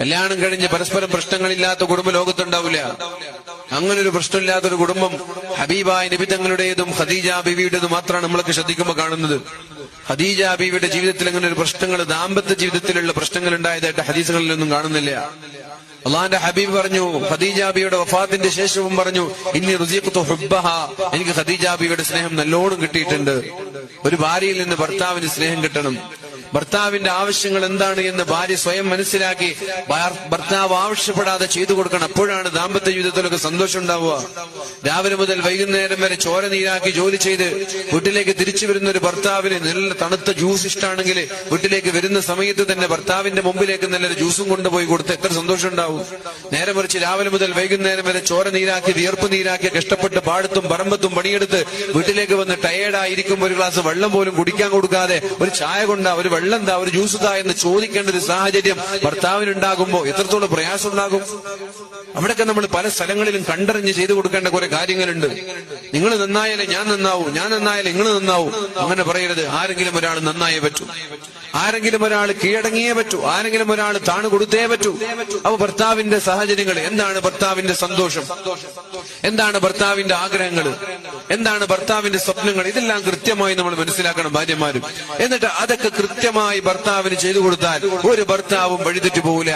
കല്യാണം കഴിഞ്ഞ് പരസ്പരം പ്രശ്നങ്ങളില്ലാത്ത കുടുംബ ലോകത്തുണ്ടാവില്ല. അങ്ങനെ ഒരു പ്രശ്നമില്ലാത്തൊരു കുടുംബം ഹബീബായ നിബിതങ്ങളുടേതും ഖദീജ ബീവിയുടേതും മാത്രമാണ് നമ്മളൊക്കെ ശ്രദ്ധിക്കുമ്പോൾ കാണുന്നത്. ഖദീജ ബീവിയുടെ ജീവിതത്തിൽ അങ്ങനെ ഒരു പ്രശ്നങ്ങൾ ദാമ്പത്യ ജീവിതത്തിലുള്ള പ്രശ്നങ്ങൾ ഉണ്ടായതായിട്ട് ഹദീസുകളിലൊന്നും കാണുന്നില്ല. അള്ളാന്റെ ഹബീബ് പറഞ്ഞു ഖദീജാബിയുടെ വഫാത്തിന്റെ ശേഷവും പറഞ്ഞു ഇനി റുസീഖത്തു ഹുബ്ബഹ. എനിക്ക് ഖദീജാബിയുടെ സ്നേഹം നല്ലോണം കിട്ടിയിട്ടുണ്ട്. ഒരു ഭാര്യയിൽ നിന്ന് ഭർത്താവിന് സ്നേഹം കിട്ടണം. ഭർത്താവിന്റെ ആവശ്യങ്ങൾ എന്താണ് എന്ന് ഭാര്യ സ്വയം മനസ്സിലാക്കി ഭർത്താവ് ആവശ്യപ്പെടാതെ ചെയ്തു കൊടുക്കണം. അപ്പോഴാണ് ദാമ്പത്യ ജീവിതത്തിലൊക്കെ സന്തോഷം ഉണ്ടാവുക. രാവിലെ മുതൽ വൈകുന്നേരം വരെ ചോര നീരാക്കി ജോലി ചെയ്ത് വീട്ടിലേക്ക് തിരിച്ചു വരുന്ന ഒരു ഭർത്താവിന് നല്ല തണുത്ത ജ്യൂസ് ഇഷ്ടമാണെങ്കിൽ വീട്ടിലേക്ക് വരുന്ന സമയത്ത് തന്നെ ഭർത്താവിന്റെ മുമ്പിലേക്ക് നല്ലൊരു ജ്യൂസും കൊണ്ടുപോയി കൊടുത്ത് എത്ര സന്തോഷം ഉണ്ടാവും. നേരെ മറിച്ച് രാവിലെ മുതൽ വൈകുന്നേരം വരെ ചോര നീരാക്കി വിയർപ്പ് നീരാക്കി കഷ്ടപ്പെട്ട് പാടത്തും പറമ്പത്തും പണിയെടുത്ത് വീട്ടിലേക്ക് വന്ന് ടയേർഡായിരിക്കുമ്പോൾ ഒരു ഗ്ലാസ് വെള്ളം പോലും കുടിക്കാൻ കൊടുക്കാതെ ഒരു ചായ കൊണ്ടാ ഒരു വെള്ളം എന്താ ഒരു ജ്യൂസ് താ എന്ന് ചോദിക്കേണ്ട ഒരു സാഹചര്യം ഭർത്താവിനുണ്ടാകുമ്പോ എത്രത്തോളം പ്രയാസം ഉണ്ടാകും അവിടെയൊക്കെ നമ്മൾ പല സ്ഥലങ്ങളിലും കണ്ടറിഞ്ഞ് ചെയ്തു കൊടുക്കേണ്ട കുറെ കാര്യങ്ങളുണ്ട്. നിങ്ങൾ നന്നായാലേ ഞാൻ നന്നാവൂ ഞാൻ നന്നായാലേ നിങ്ങൾ നന്നാവൂ. അങ്ങനെ പറയരുത്. ആരെങ്കിലും ഒരാൾ നന്നായേ പറ്റൂ. ആരെങ്കിലും ഒരാൾ കീഴടങ്ങിയേ പറ്റൂ. ആരെങ്കിലും ഒരാൾ താണു കൊടുത്തേ പറ്റൂ. അപ്പൊ ഭർത്താവിന്റെ സാഹചര്യങ്ങൾ എന്താണ് ഭർത്താവിന്റെ സന്തോഷം? എന്താണ് ഭർത്താവിന്റെ ആഗ്രഹങ്ങൾ? എന്താണ് ഭർത്താവിന്റെ സ്വപ്നങ്ങൾ? ഇതെല്ലാം കൃത്യമായി നമ്മൾ മനസ്സിലാക്കണം ഭാര്യമാരും. എന്നിട്ട് അതൊക്കെ കൃത്യമായി ഭർത്താവിന് ചെയ്തു കൊടുത്താൽ ഒരു ഭർത്താവും വഴിതെറ്റു പോകില്ല